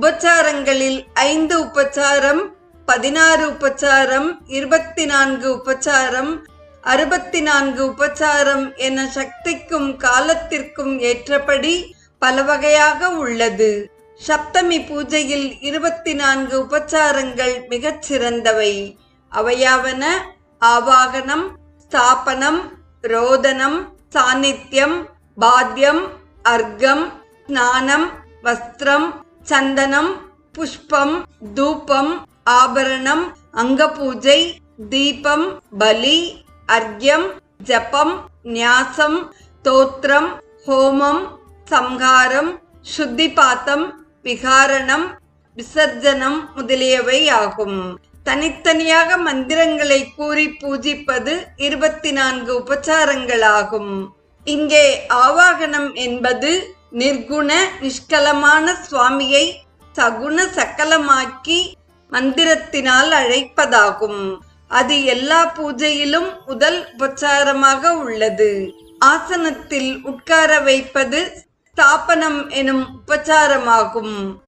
உபச்சாரங்களில் ஐந்து உபச்சாரம் பதினாறு உபச்சாரம் இருபத்தி நான்கு உபச்சாரம் அறுபத்தி நான்கு உபச்சாரம் என சக்திக்கும் காலத்திற்கும் ஏற்றபடி பல வகையாக உள்ளது. சப்தமி பூஜையில் இருபத்தி நான்கு உபச்சாரங்கள் மிகச் சிறந்தவை. அவையாவன ஆவாகனம் ஸ்தாபனம் ரோதனம் சாநித்தியம் பாத்யம் அர்க்கம் ஸ்நானம் வஸ்திரம் சந்தனம் புஷ்பம் தூபம் ஆபரணம் அங்கபூஜை தீபம் பலி அர்க்யம் ஜபம் நியாசம் தோத்திரம் ஹோமம் சம்ஹாரம் சுத்திபாத்தம் விகாரணம் விசர்ஜனம் முதலியவை ஆகும். தனித்தனியாக மந்திரங்களை கூறி பூஜிப்பது இருபத்தி நான்கு உபச்சாரங்களாகும். இங்கே ஆவாகனம் என்பது நிர்குண நிஷ்கலமான சுவாமியை சகுண சக்கலமாக்கி மந்திரத்தினால் அழைப்பதாகும். அது எல்லா பூஜையிலும் முதல் உபச்சாரமாக உள்ளது. ஆசனத்தில் உட்கார வைப்பது ஸ்தாபனம் எனும் உபச்சாரமாகும்.